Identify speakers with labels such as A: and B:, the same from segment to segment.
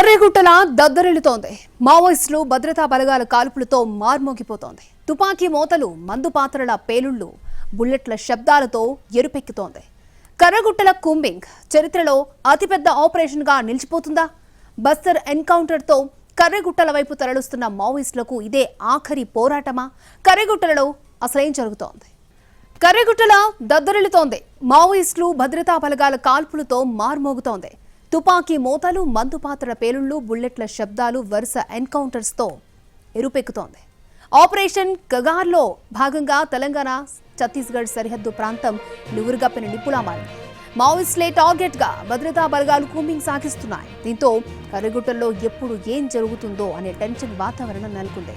A: కర్రెగుట్టల దద్దరిల్లుతోంది. మావోయిస్టులు భద్రతా బలగాల కాల్పులతో మార్మోగిపోతోంది. తుపాకీ మోతలు మందు పాత్రల పేలుళ్ళు బుల్లెట్ల శబ్దాలతో ఎరుపెక్కుతోంది. కర్రగుట్టల కుంబింగ్ చరిత్రలో అతిపెద్ద ఆపరేషన్గా నిలిచిపోతుందా? బస్తర్ ఎన్కౌంటర్తో కర్రగుట్టల వైపు తరలుస్తున్న మావోయిస్టులకు ఇదే ఆఖరి పోరాటమా? కర్రగుట్టలలో అసలేం జరుగుతోంది? కర్రగుట్టల దద్దరిల్లుతోంది. మావోయిస్టులు భద్రతా బలగాల కాల్పులతో మార్మోగుతోంది. తుపాకీ మోతలు మందుపాత్ర పేలుళ్ళు బుల్లెట్ల శబ్దాలు వరుస ఎన్కౌంటర్స్తో ఎరుపెక్కుతోంది. ఆపరేషన్ కగార్లో భాగంగా తెలంగాణ ఛత్తీస్గఢ్ సరిహద్దు ప్రాంతం నివురుగప్పిన నిప్పులా మారింది. మావోయిస్టులే టార్గెట్గా భద్రతా బలగాలు కూంబింగ్ సాగిస్తున్నాయి. దీంతో కర్రగుట్టల్లో ఎప్పుడు ఏం జరుగుతుందో అనే టెన్షన్ వాతావరణం నెలకొంది.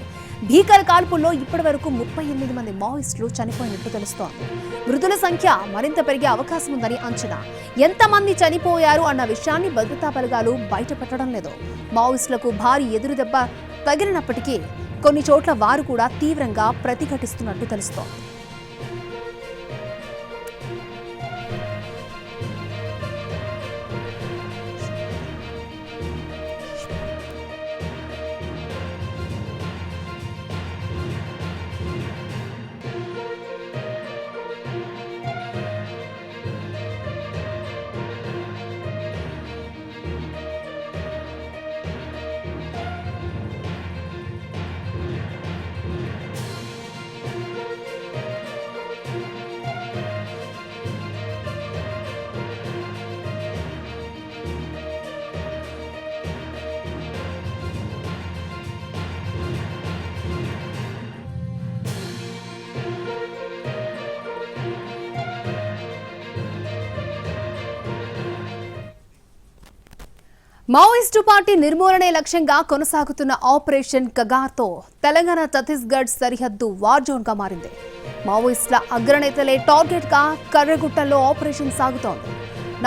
A: భీకర కాల్పుల్లో ఇప్పటి వరకు ముప్పై ఎనిమిది మంది మావోయిస్టులు చనిపోయినట్టు తెలుస్తోంది. మృతుల సంఖ్య మరింత పెరిగే అవకాశం ఉందని అంచనా. ఎంతమంది చనిపోయారు అన్న విషయాన్ని భద్రతా బలగాలు బయటపెట్టడం లేదు. మావోయిస్టులకు భారీ ఎదురు దెబ్బ తగిలినప్పటికీ కొన్ని చోట్ల వారు కూడా తీవ్రంగా ప్రతిఘటిస్తున్నట్టు తెలుస్తోంది. మావోయిస్టు పార్టీ నిర్మూలనే లక్ష్యంగా కొనసాగుతున్న ఆపరేషన్ కగార్తో తెలంగాణ ఛత్తీస్గఢ్ సరిహద్దు వార్ జోన్గా మారింది. మావోయిస్టుల అగ్రనేతలే టార్గెట్గా ఆపరేషన్ సాగుతోంది.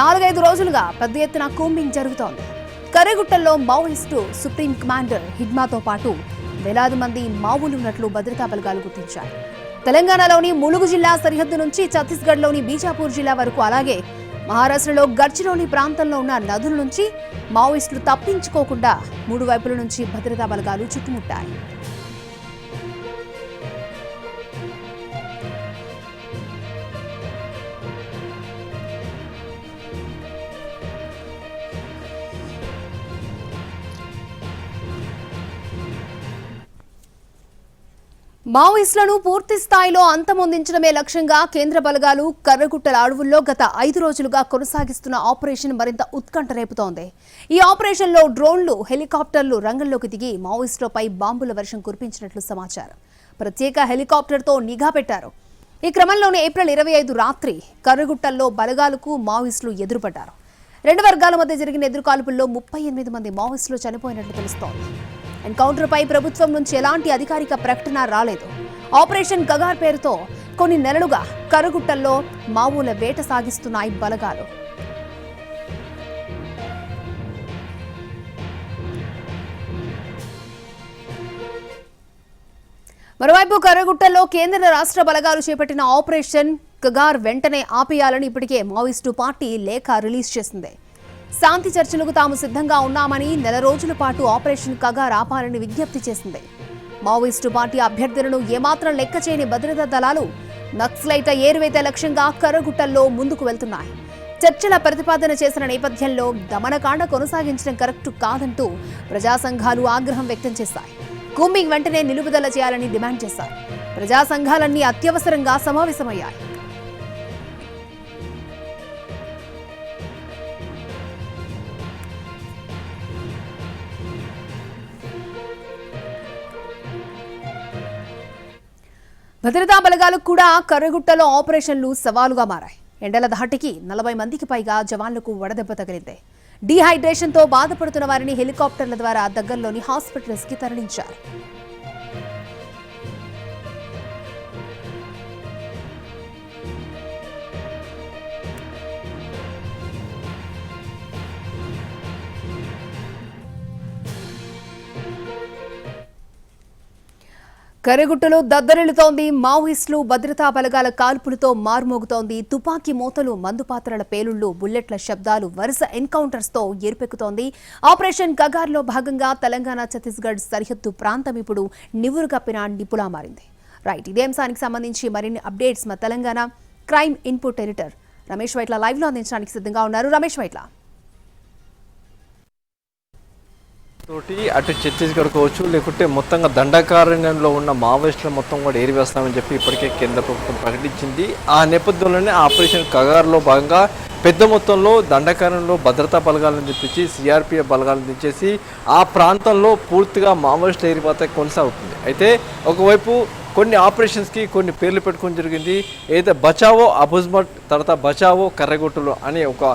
A: నాలుగైదు రోజులుగా పెద్ద ఎత్తున కూంబింగ్ జరుగుతోంది. కర్రగుట్టలో మావోయిస్టు సుప్రీం కమాండర్ హిడ్మాతో పాటు వేలాది మంది మావులు ఉన్నట్లు భద్రతా బలగాలు గుర్తించాయి. తెలంగాణలోని ములుగు జిల్లా సరిహద్దు నుంచి ఛత్తీస్గఢ్లోని బీజాపూర్ జిల్లా వరకు అలాగే మహారాష్ట్రలో గడ్చిరోలి ప్రాంతంలో ఉన్న నదుల నుంచి మావోయిస్టులు తప్పించుకోకుండా మూడు వైపుల నుంచి భద్రతా బలగాలు చుట్టుముట్టాయి. మావోయిస్టులను పూర్తి స్థాయిలో అంతమొందించడమే లక్ష్యంగా కేంద్ర బలగాలు కర్రగుట్టల అడవుల్లో గత ఐదు రోజులుగా కొనసాగిస్తున్న ఆపరేషన్ మరింత ఉత్కంఠ రేపుతోంది. ఈ ఆపరేషన్లో డ్రోన్లు హెలికాప్టర్లు రంగంలోకి దిగి మావోయిస్టులపై బాంబుల వర్షం కురిపించినట్లు సమాచారం. ప్రత్యేక హెలికాప్టర్తో నిఘా పెట్టారు. ఈ క్రమంలోనే ఏప్రిల్ ఇరవై ఐదు రాత్రి కర్రగుట్టల్లో బలగాలకు మావోయిస్టులు ఎదురుపడ్డారు. రెండు వర్గాల మధ్య జరిగిన ఎదురుకాల్పుల్లో ముప్పై ఎనిమిది మంది మావోయిస్టులు చనిపోయినట్లు తెలుస్తోంది. ఎన్కౌంటర్పై ప్రభుత్వం నుంచి ఎలాంటి అధికారిక ప్రకటన రాలేదు. ఆపరేషన్ గగార్ పేరుతో కొన్ని నెలలుగా కరుగుట్టల్లో మావుల వేట సాగిస్తున్నాయి బలగాలు. మరోవైపు కర్రగుట్టల్లో కేంద్ర రాష్ట్ర బలగాలు చేపట్టిన ఆపరేషన్ కగార్ వెంటనే ఆపేయాలని ఇప్పటికే మావోయిస్టు పార్టీ లేఖ రిలీజ్ చేసింది. శాంతి చర్చలకు తాము సిద్ధంగా ఉన్నామని నెల రోజుల పాటు ఆపరేషన్ కగా రాపాలని విజ్ఞప్తి చేసింది. మావోయిస్టు పార్టీ అభ్యర్థులను ఏమాత్రం లెక్క చేయని భద్రతా దళాలు నక్సలైట ఏరువేత లక్ష్యంగా కర్రగుట్టల్లో ముందుకు వెళ్తున్నాయి. చర్చల ప్రతిపాదన చేసిన నేపథ్యంలో దమనకాండ కొనసాగించడం కరెక్టు కాదంటూ ప్రజా సంఘాలు ఆగ్రహం వ్యక్తం చేశాయి. కూంబింగ్ వెంటనే నిలుపుదల చేయాలని డిమాండ్ చేశారు. ప్రజా సంఘాలన్నీ అత్యవసరంగా సమావేశమయ్యాయి. భద్రతా బలగాలు కూడా కర్రగుట్టలో ఆపరేషన్లు సవాలుగా మారాయి. ఎండల ధాటికి నలభై మందికి పైగా జవాన్లకు వడదెబ్బ తగిలింది. డీహైడ్రేషన్తో బాధపడుతున్న వారిని హెలికాప్టర్ల ద్వారా దగ్గరలోని హాస్పిటల్స్కి తరలించారు. కరెగుట్టలో దద్దరిల్లుతోంది. మావోయిస్టులు భద్రతా బలగాల కాల్పులతో మారుమోగుతోంది. తుపాకీ మూతలు మందుపాత్రల పేలుళ్ళు బుల్లెట్ల శబ్దాలు వరుస ఎన్కౌంటర్స్తో ఏర్పెక్కుతోంది. ఎరుపెక్కుతోంది ఆపరేషన్ గగార్లో భాగంగా తెలంగాణ ఛత్తీస్గఢ్ సరిహద్దు ప్రాంతం ఇప్పుడు నివురు కప్పిన నిపులా మారింది. రైట్ ఇదే అంశానికి సంబంధించి మరిన్ని అప్డేట్స్ మా Telangana crime input editor Ramesh Vaitla లైవ్లో అందించడానికి సిద్ధంగా ఉన్నారు. రమేష్ వైట్ల.
B: తోటి అటు ఛత్తీస్గఢ్ కావచ్చు లేకుంటే మొత్తంగా దండకారణ్యంలో ఉన్న మావోయిస్టులు మొత్తం కూడా ఏరివేస్తామని చెప్పి ఇప్పటికే కేంద్ర ప్రభుత్వం ప్రకటించింది. ఆ నేపథ్యంలోనే ఆపరేషన్ కగార్లో భాగంగా పెద్ద మొత్తంలో దండకారణ్యంలో భద్రతా బలగాలను తెప్పించి సిఆర్పిఎఫ్ బలగాలను తెచ్చేసి ఆ ప్రాంతంలో పూర్తిగా మావోయిస్టుల ఏరిపోతే కొనసాగుతుంది. అయితే ఒకవైపు కొన్ని ఆపరేషన్స్కి కొన్ని పేర్లు పెట్టుకొని జరిగింది. ఏదైతే బచావో అబుజ్మట్ తర్వాత బచావో కర్రగొట్టులు అనే ఒక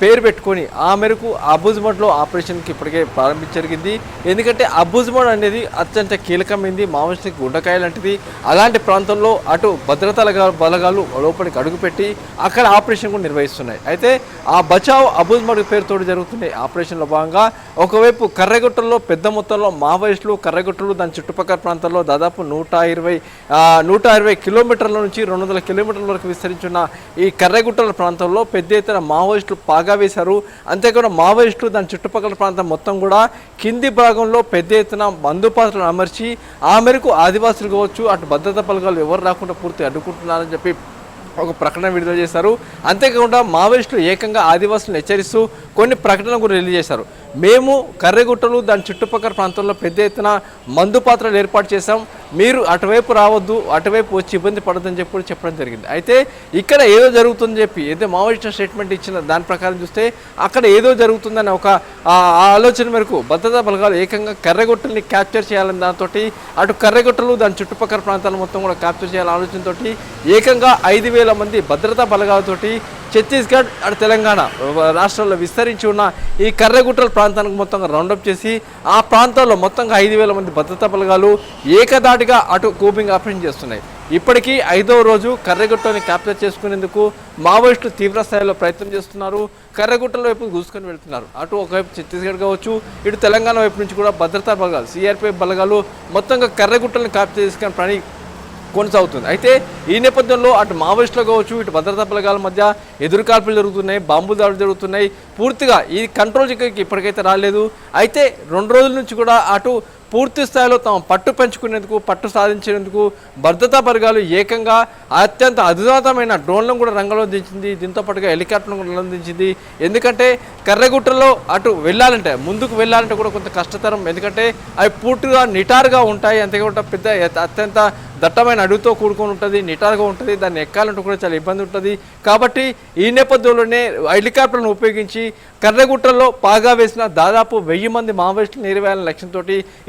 B: పేరు పెట్టుకొని ఆ మేరకు అబుజ్మట్లో ఆపరేషన్కి ఇప్పటికే ప్రారంభించ జరిగింది. ఎందుకంటే అబుజ్మట్ అనేది అత్యంత కీలకమైంది మావోయిస్టుకి గుండకాయ లాంటిది. అలాంటి ప్రాంతంలో అటు భద్రతా బలగాలు లోపలికి అడుగుపెట్టి అక్కడ ఆపరేషన్ కూడా నిర్వహిస్తున్నాయి. అయితే ఆ బచావ్ అబుజ్మట్ పేరుతో జరుగుతున్న ఆపరేషన్లో భాగంగా ఒకవైపు కర్రగొట్టల్లో పెద్ద మొత్తంలో మావోయిస్టులు కర్రగొట్టలు దాని చుట్టుపక్కల ప్రాంతాల్లో దాదాపు నూట ఇరవై నూట ఇరవై కిలోమీటర్ల నుంచి రెండు వందల కిలోమీటర్ల వరకు విస్తరించిన ఈ కర్రగుట్టల ప్రాంతంలో పెద్ద ఎత్తున మావోయిస్టులు పాగా వేశారు. అంతేకాకుండా మావోయిస్టులు దాని చుట్టుపక్కల ప్రాంతం మొత్తం కూడా కింది భాగంలో పెద్ద ఎత్తున బందుపాత్రలు అమర్చి ఆ మేరకు ఆదివాసులు కావచ్చు అటు భద్రతా బలగాలు ఎవరు రాకుండా పూర్తి అడ్డుకుంటున్నారని చెప్పి ఒక ప్రకటన విడుదల చేశారు. అంతేకాకుండా మావోయిస్టులు ఏకంగా ఆదివాసులను హెచ్చరిస్తూ కొన్ని ప్రకటనలు కూడా రిలీజ్ చేశారు. మేము కర్రెగుట్టలు దాని చుట్టుపక్కల ప్రాంతంలో పెద్ద ఎత్తున మందు పాత్రలు ఏర్పాటు చేశాం. మీరు అటువైపు రావద్దు అటువైపు వచ్చి ఇబ్బంది పడదని చెప్పి చెప్పడం జరిగింది. అయితే ఇక్కడ ఏదో జరుగుతుందని చెప్పి ఏదో మావోయిస్ట్ స్టేట్మెంట్ ఇచ్చిన దాని ప్రకారం చూస్తే అక్కడ ఏదో జరుగుతుందని ఒక ఆలోచన మేరకు భద్రతా బలగాలు ఏకంగా కర్రెగుట్టల్ని క్యాప్చర్ చేయాలని దాంతో అటు కర్రెగుట్టలు దాని చుట్టుపక్కల ప్రాంతాలు మొత్తం కూడా క్యాప్చర్ చేయాలనే ఆలోచనతో ఏకంగా ఐదు వేల మంది భద్రతా బలగాలతోటి ఛత్తీస్గఢ్ అటు తెలంగాణ రాష్ట్రాల్లో విస్తరించి ఉన్న ఈ కర్రెగుట్టల ప్రాంతానికి మొత్తంగా రౌండప్ చేసి ఆ ప్రాంతాల్లో మొత్తంగా ఐదు వేల మంది భద్రతా బలగాలు ఏకదాటిగా అటు కూపింగ్ ఆపరేషన్ చేస్తున్నాయి. ఇప్పటికీ ఐదవ రోజు కర్రగుట్టని క్యాప్చర్ చేసుకునేందుకు మావోయిస్టులు తీవ్ర స్థాయిలో ప్రయత్నం చేస్తున్నారు. కర్రగుట్టల వైపు దూసుకొని వెళ్తున్నారు. అటు ఒకవైపు ఛత్తీస్గఢ్ కావచ్చు ఇటు తెలంగాణ వైపు నుంచి కూడా భద్రతా బలగాలు సిఆర్పిఎఫ్ బలగాలు మొత్తంగా కర్రగుట్టలను క్యాప్చర్ చేసుకునే పని కొనసాగుతుంది. అయితే ఈ నేపథ్యంలో అటు మావోయిస్టులు కావచ్చు ఇటు భద్రతా బలగాల మధ్య ఎదురుకాల్పులు జరుగుతున్నాయి బాంబు దాడులు జరుగుతున్నాయి. పూర్తిగా ఈ కంట్రోల్ చిక్కకి ఇప్పటికైతే రాలేదు. అయితే రెండు రోజుల నుంచి కూడా అటు పూర్తి స్థాయిలో తమ పట్టు పెంచుకునేందుకు పట్టు సాధించేందుకు భద్రతా వర్గాలు ఏకంగా అత్యంత అధునాతమైన డ్రోన్లను కూడా రంగంలో దించింది. దీంతో పాటుగా హెలికాప్టర్ను కూడా అందించింది దించింది ఎందుకంటే కర్రగుట్టలో అటు వెళ్ళాలంటే ముందుకు వెళ్ళాలంటే కూడా కొంత కష్టతరం. ఎందుకంటే అవి పూర్తిగా నిటారుగా ఉంటాయి. అంతేకాకుండా పెద్ద అత్యంత దట్టమైన అడుగుతో కూడుకొని ఉంటుంది నిటారుగా ఉంటుంది దాన్ని ఎక్కాలంటే కూడా చాలా ఇబ్బంది ఉంటుంది. కాబట్టి ఈ నేపథ్యంలోనే హెలికాప్టర్లను ఉపయోగించి కర్రగుట్టల్లో పాగా వేసిన దాదాపు వెయ్యి మంది మావోయిస్టులు నేరవేయాలనే లక్ష్యంతో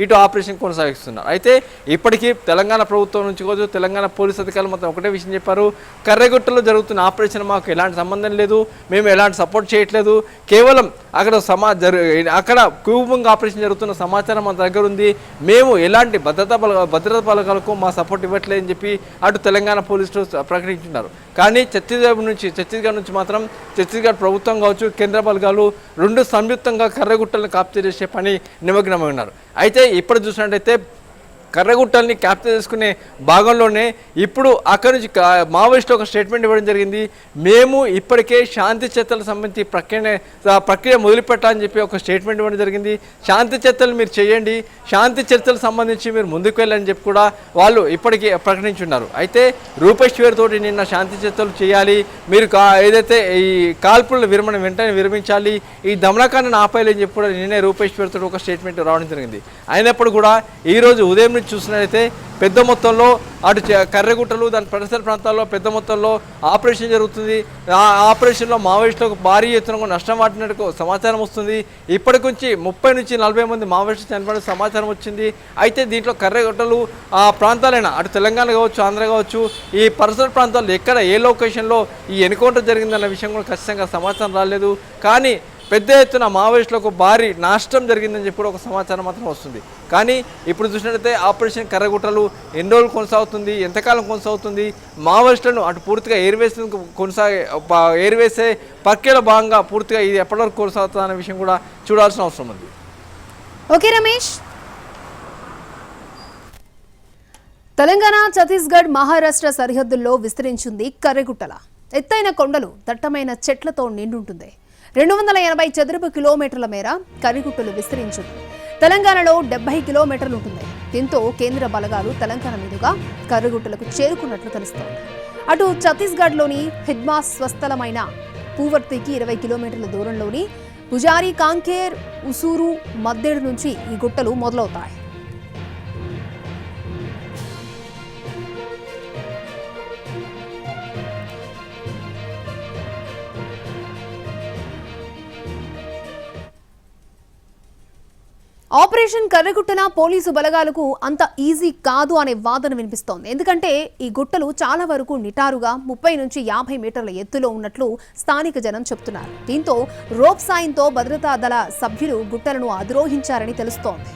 B: ఇటు ఆపరేషన్ కొనసాగిస్తున్నారు. అయితే ఇప్పటికీ తెలంగాణ ప్రభుత్వం నుంచి కావచ్చు తెలంగాణ పోలీస్ అధికారులు మొత్తం ఒకటే విషయం చెప్పారు. కర్రగుట్టలో జరుగుతున్న ఆపరేషన్ మాకు ఎలాంటి సంబంధం లేదు మేము ఎలాంటి సపోర్ట్ చేయట్లేదు. కేవలం అక్కడ సమా జరు అక్కడ క్యూబింగ్ ఆపరేషన్ జరుగుతున్న సమాచారం మన దగ్గర ఉంది. మేము ఎలాంటి భద్రతా బల భద్రతా బలగాలకు మా సపోర్ట్ ఇవ్వట్లేదని చెప్పి అటు తెలంగాణ పోలీసులు ప్రకటించున్నారు. కానీ ఛత్తీస్గఢ్ నుంచి ఛత్తీస్గఢ్ నుంచి మాత్రం ఛత్తీస్గఢ్ ప్రభుత్వం కావచ్చు కేంద్ర బలగాలు రెండు సంయుక్తంగా కర్రగుట్టలను కాప్చర్ చేసే పని నిమగ్నమై ఉన్నారు. అయితే ఇప్పుడు చూసినట్టయితే కర్రగుట్టల్ని క్యాప్చర్ చేసుకునే భాగంలోనే ఇప్పుడు అక్కడి నుంచి మావోయిస్ట్ మావోయిస్టులు ఒక స్టేట్మెంట్ ఇవ్వడం జరిగింది. మేము ఇప్పటికే శాంతి చర్చలకు సంబంధించి ప్రక్రియ ప్రక్రియ మొదలుపెట్టాలని చెప్పి ఒక స్టేట్మెంట్ ఇవ్వడం జరిగింది. శాంతి చర్చలు మీరు చేయండి. శాంతి చర్చలకు సంబంధించి మీరు ముందుకు వెళ్ళని చెప్పి కూడా వాళ్ళు ఇప్పటికీ ప్రకటించున్నారు. అయితే రూపేష్ తోటి నిన్న శాంతి చర్చలు చేయాలి. మీరు కా ఏదైతే ఈ కాల్పుల విరమణ వెంటనే విరమించాలి ఈ దమనకాన్ని ఆపేయాలని చెప్పి కూడా నిన్నే రూపేష్ తోటి ఒక స్టేట్మెంట్ రావడం జరిగింది. అయినప్పుడు కూడా ఈ రోజు ఉదయం నుంచి చూసినట్లయితే పెద్ద మొత్తంలో అటు చ- కర్రెగుట్టలు దాని పరిసర ప్రాంతాల్లో పెద్ద మొత్తంలో ఆపరేషన్ జరుగుతుంది. ఆ ఆపరేషన్లో మావోయిస్టులకు భారీ ఎత్తున నష్టం వాటినట్టు సమాచారం వస్తుంది. ఇప్పటి నుంచి ముప్పై నుంచి నలభై మంది మావోయిస్టులు చనిపోయిన సమాచారం వచ్చింది. అయితే దీంట్లో కర్రెగుట్టలు ఆ ప్రాంతాలైన అటు తెలంగాణ కావచ్చు ఆంధ్ర కావచ్చు ఈ పరిసర ప్రాంతాల్లో ఎక్కడ ఏ లొకేషన్లో ఈ ఎన్కౌంటర్ జరిగిందన్న విషయం కూడా ఖచ్చితంగా సమాచారం రాలేదు. కానీ పెద్ద ఎత్తున మావోయిస్టులకు భారీ నాష్టం జరిగిందని చెప్పి ఒక సమాచారం మాత్రం వస్తుంది. కానీ ఇప్పుడు చూసినట్లయితే ఆపరేషన్ కర్రగుట్టలు ఎన్ని రోజులు కొనసాగుతుంది ఎంతకాలం కొనసాగుతుంది మావోయిస్టులను అటు పూర్తిగా ఏరివేసే కొనసాగే ఏరివేసే ప్రక్రియలో భాగంగా పూర్తిగా ఇది ఎప్పటివరకు కొనసాగుతుంది అనే విషయం కూడా చూడాల్సిన అవసరం ఉంది.
A: ఓకే రమేష్. తెలంగాణ ఛత్తీస్గఢ్ మహారాష్ట్ర సరిహద్దుల్లో విస్తరించింది కర్రెగుట్టల. ఎత్తైన కొండలు దట్టమైన చెట్లతో నిండుంటుంది. రెండు వందల ఎనభై చదరపు కిలోమీటర్ల మేర కరిగుట్టలు విస్తరించింది తెలంగాణలో డెబ్బై కిలోమీటర్లు ఉంటుంది దీంతో కేంద్ర బలగాలు తెలంగాణ మీదుగా కర్రిగుట్టలకు చేరుకున్నట్లు తెలుస్తోంది. అటు ఛత్తీస్గఢ్లోని హిద్మా స్వస్థలమైన పూవర్తికి ఇరవై కిలోమీటర్ల దూరంలోని పుజారి కాంకేర్ ఉసూరు మద్దేడు నుంచి ఈ గుట్టలు మొదలవుతాయి. ఆపరేషన్ కర్రగుట్టన పోలీసు బలగాలకు అంత ఈజీ కాదు అనే వాదన వినిపిస్తోంది. ఎందుకంటే ఈ గుట్టలు చాలా వరకు నిటారుగా ముప్పై నుంచి యాభై మీటర్ల ఎత్తులో ఉన్నట్లు స్థానిక జనం చెబుతున్నారు దీంతో రోప్ సాయంతో భద్రతా దళ సభ్యులు గుట్టలను అధిరోహించారని తెలుస్తోంది.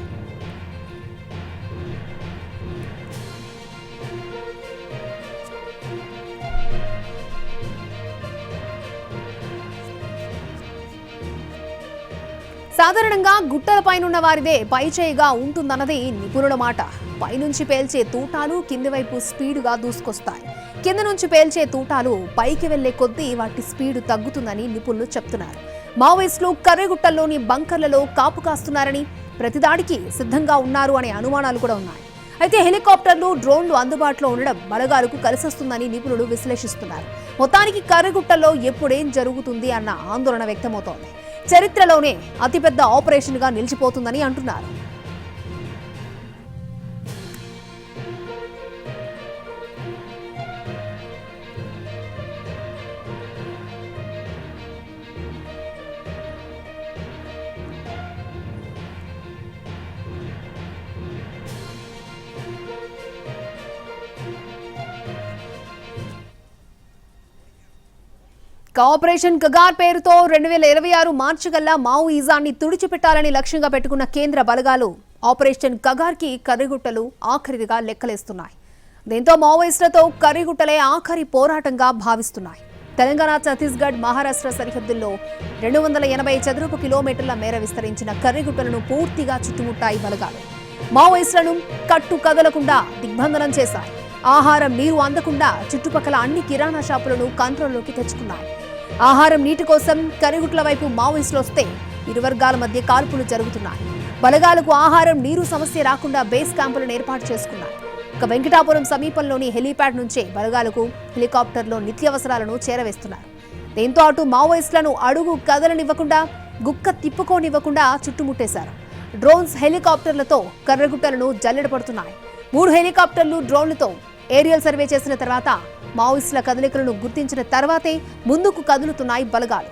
A: సాధారణంగా గుట్టల పైనున్న వారిదే పైచేయిగా ఉంటుందన్నది నిపుణుల మాట. పైనుంచి పేల్చే తూటాలు కింది వైపు స్పీడుగా దూసుకొస్తాయి. కింద నుంచి పేల్చే తూటాలు పైకి వెళ్ళే కొద్దీ వాటి స్పీడు తగ్గుతుందని నిపుణులు చెప్తున్నారు. మావోయిస్టులు కర్రెగుట్టల్లోని బంకర్లలో కాపు కాస్తున్నారని ప్రతిదాడికి సిద్ధంగా ఉన్నారు అనే అనుమానాలు కూడా ఉన్నాయి. అయితే హెలికాప్టర్లు డ్రోన్లు అందుబాటులో ఉండడం బలగాలకు కలిసొస్తుందని నిపుణులు విశ్లేషిస్తున్నారు. మొత్తానికి కర్రగుట్టలో ఎప్పుడేం జరుగుతుంది అన్న ఆందోళన వ్యక్తమవుతోంది. చరిత్రలోనే అతిపెద్ద ఆపరేషన్గా నిలిచిపోతుందని అంటున్నారు. ఆపరేషన్ కగార్ పేరుతో రెండు వేల ఇరవై ఆరు మార్చి కల్లా మావోయిజాన్ని తుడిచిపెట్టాలని లక్ష్యంగా పెట్టుకున్న కేంద్ర బలగాలు ఆపరేషన్ కగార్కి కర్రిగుట్టలు ఆఖరిదిగా లెక్కలేస్తున్నాయి. దీంతో మావోయిస్టులతో కర్రిగుట్టలే ఆఖరి పోరాటంగా భావిస్తున్నాయి. తెలంగాణ ఛత్తీస్గఢ్ మహారాష్ట్ర సరిహద్దుల్లో రెండు వందల ఎనభై చదరపు కిలోమీటర్ల మేర విస్తరించిన కర్రిగుట్టలను పూర్తిగా చుట్టుముట్టాయి బలగాలు. మావోయిస్టులను కట్టు కదలకుండా దిగ్బంధనం చేశాయి. ఆహారం నీరు అందకుండా చుట్టుపక్కల అన్ని కిరాణా షాపులను కంట్రోల్లోకి తెచ్చుకున్నాయి. ఆహారం నీటి కోసం కరిగుట్ల వైపు మావోయిస్టులు వస్తే ఇరు వర్గాల మధ్య కాల్పులు జరుగుతున్నాయి. బలగాలకు ఆహారం నీరు సమస్య రాకుండా బేస్ క్యాంపులను ఏర్పాటు చేసుకున్నాయి ఇక వెంకటాపురం సమీపంలోని హెలీప్యాడ్ నుంచే బలగాలకు హెలికాప్టర్లో నిత్యావసరాలను చేరవేస్తున్నారు. దీంతో అటు మావోయిస్టులను అడుగు కదలనివ్వకుండా గుక్క తిప్పుకోనివ్వకుండా చుట్టుముట్టేశారు. డ్రోన్స్ హెలికాప్టర్లతో కర్రగుట్టలను జల్లెడపడుతున్నాయి మూడు హెలికాప్టర్లు డ్రోన్లతో ఏరియల్ సర్వే చేసిన తర్వాత మావోయిస్టుల కదలికలను గుర్తించిన తర్వాతే ముందుకు కదులుతున్నాయి బలగాలు.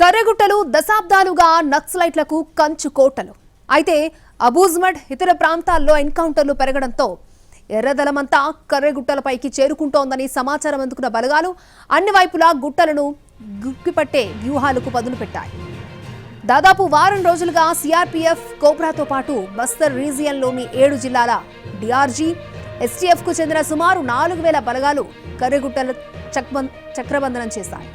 A: కర్రగుట్టలు దశాబ్దాలుగా నక్సలైట్లకు కంచు కోటలు అయితే అబూజ్మడ్ ఇతర ప్రాంతాల్లో ఎన్కౌంటర్లు పెరగడంతో ఎర్రదలమంతా కర్రగుట్టలపైకి చేరుకుంటోందని సమాచారం అందుకున్న బలగాలు అన్ని వైపులా గుట్టలను గుక్కిపట్టే వ్యూహాలకు పదును పెట్టాయి. దాదాపు వారం రోజులుగా సిఆర్పీఎఫ్ కోబ్రాతో పాటు బస్తర్ రీజియన్లోని ఏడు జిల్లాల డిఆర్జీ ఎస్టీఎఫ్కు చెందిన సుమారు నాలుగు వేల బలగాలు కర్రెగుట్టల చక్బం చక్రబంధనం చేశాయి.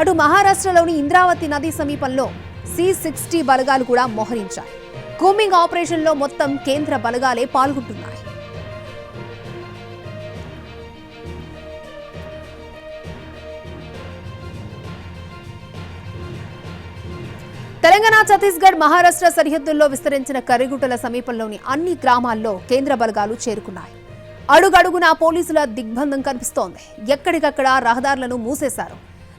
A: అటు మహారాష్ట్రలోని ఇంద్రావతి నది సమీపంలో సి సిక్స్టీ బలగాలు కూడా మోహరించాయి. కూమింగ్ ఆపరేషన్లో మొత్తం కేంద్ర బలగాలే పాల్గొంటున్నాయి. తెలంగాణ ఛత్తీస్గఢ్ మహారాష్ట్ర సరిహద్దుల్లో విస్తరించిన కరిగుటల సమీపంలోని అన్ని గ్రామాల్లో కేంద్ర బలగాలు చేరుకున్నాయి. అడుగడుగునా పోలీసుల దిగ్బంధం కనిపిస్తోంది. ఎక్కడికక్కడ రహదారులను మూసేశారు.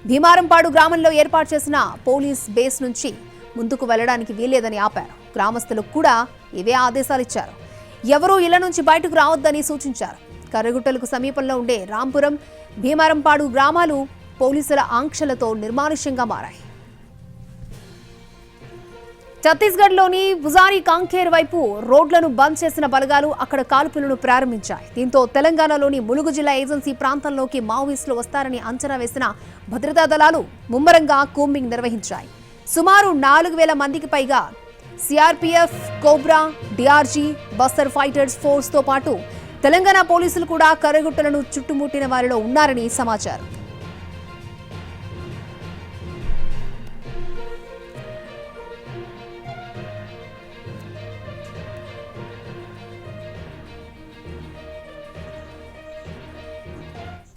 A: భీమారంపాడు గ్రామంలో ఏర్పాటు చేసిన పోలీస్ బేస్ నుంచి ముందుకు వెళ్ళడానికి వీల్లేదని ఆపారు. గ్రామస్తులకు కూడా ఇవే ఆదేశాలు ఇచ్చారు ఎవరూ ఇళ్ళ నుంచి బయటకు రావద్దని సూచించారు. కర్రగుట్టలకు సమీపంలో ఉండే రాంపురం భీమారంపాడు గ్రామాలు పోలీసుల ఆంక్షలతో నిర్మానుష్యంగా మారాయి. ఛత్తీస్గఢ్లోని బుజారి కాంఖేర్ వైపు రోడ్లను బంద్ చేసిన బలగాలు అక్కడ కాల్పులను ప్రారంభించాయి. దీంతో తెలంగాణలోని ములుగు జిల్లా ఏజెన్సీ ప్రాంతంలోకి మావోయిస్టులు వస్తారని అంచనా వేసిన భద్రతా దళాలు ముమ్మరంగా కూంబింగ్ నిర్వహించాయి. సుమారు నాలుగు వేల మందికి పైగా CRPF cobra DRG Bastar fighters ఫోర్స్తో పాటు తెలంగాణ పోలీసులు కూడా కరగుట్టలను చుట్టుముట్టిన వారిలో ఉన్నారని సమాచారం.